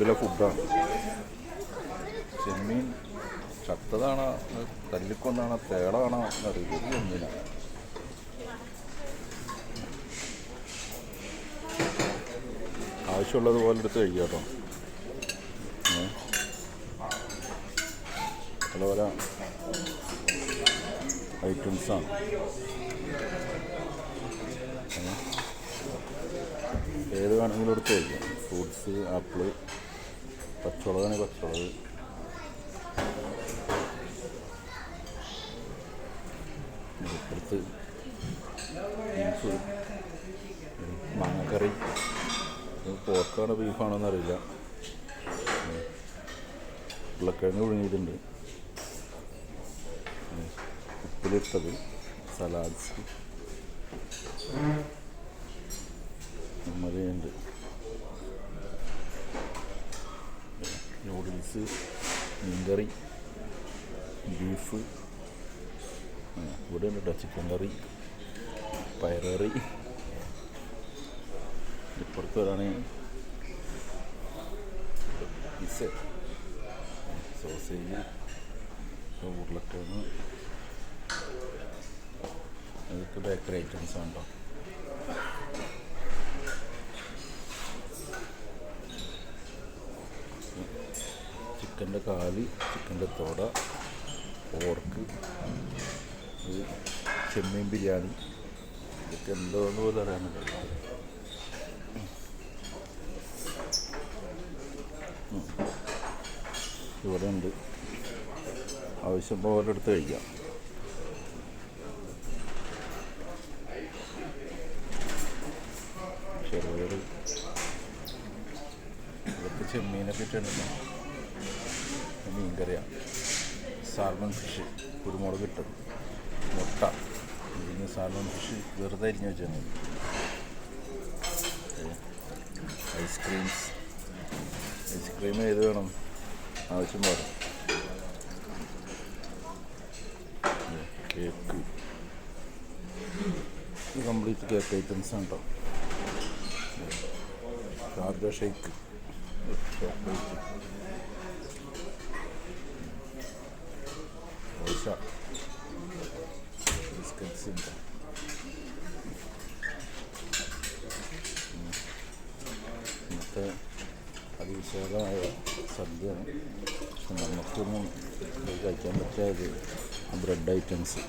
ഷേപ്പിലെ ഫുഡാണ് ചെമ്മീൻ ചത്തതാണോ? തല്ലിക്കൊന്നാണോ? തേളാണോ? എന്നറിയില്ല. ചെമ്മീനാണ് ആവശ്യമുള്ളത് പോലെ എടുത്ത് കഴിക്കാം കേട്ടോ. ഏ? പല പല ഐറ്റംസാണ് ഏത് വേണമെങ്കിലും എടുത്ത് കഴിക്കാം. ഫ്രൂട്ട്സ് ആപ്പിൾ പച്ചമുളകാണെങ്കിൽ പച്ചമുളക് ഇപ്പുറത്ത് ബീഫ് മാങ്ങക്കറി പോർക്കാണോ ബീഫാണോ എന്നറിയില്ല. ഉരുളക്കിഴങ്ങ് പുഴുങ്ങിയിട്ടുണ്ട്. ഉപ്പിലിട്ടത് സലാഡ്സ് മതിയുണ്ട് നൂഡിൽസ് മീൻകറി ബീഫ് ഇവിടെ ഉണ്ട് ചിക്കൻ കറി പയറുകറി ഇപ്പുറത്ത് പിസ്സ സോസേജ് ഉരുളക്കിഴങ്ങ്. ഇതൊക്കെ ബേക്കറി ഐറ്റംസ് ഉണ്ടോ ചിക്കന്റെ കാൽ ചിക്കന്റെ തോട പോർക്ക് ചെമ്മീൻ ബിരിയാണി. ഇതൊക്കെ എന്തോന്ന് പോലും അറിയാൻ ഇവിടെ ഉണ്ട്. ആവശ്യം പോലെ എടുത്ത് കഴിക്കാം. ചെറുപയർ ഇതൊക്കെ ചെമ്മീനൊക്കെ ഇട്ടിട്ടുണ്ട്. മീൻ കറിയാണ് സാൽമൺ ഫിഷ് കുരുമുളക് ഇട്ടത്. മുട്ട. ഇതിന് സാൽമൺ ഫിഷ് വെറുതെ അരിഞ്ഞ് വെച്ചാൽ മതി ഐസ്ക്രീംസ്. ഐസ്ക്രീം ഏത് വേണം? ആവശ്യം പോലെ കേക്ക്. കംപ്ലീറ്റ് കേക്ക് ഐറ്റംസ് ആണ് കേട്ടോ ഷേക്ക്. ചോക്ലേറ്റ് Все. Без концинта. ಮತ್ತು ಅದು ವಿಷಯದ ಸದ್ಯ ನಮ್ಮ ಮಕ್ಕಳು ಬೇಕಾಯ್ತು ಮತ್ತು ಅದು ಬ್ರೆಡ್ ಐಟಮ್ಸು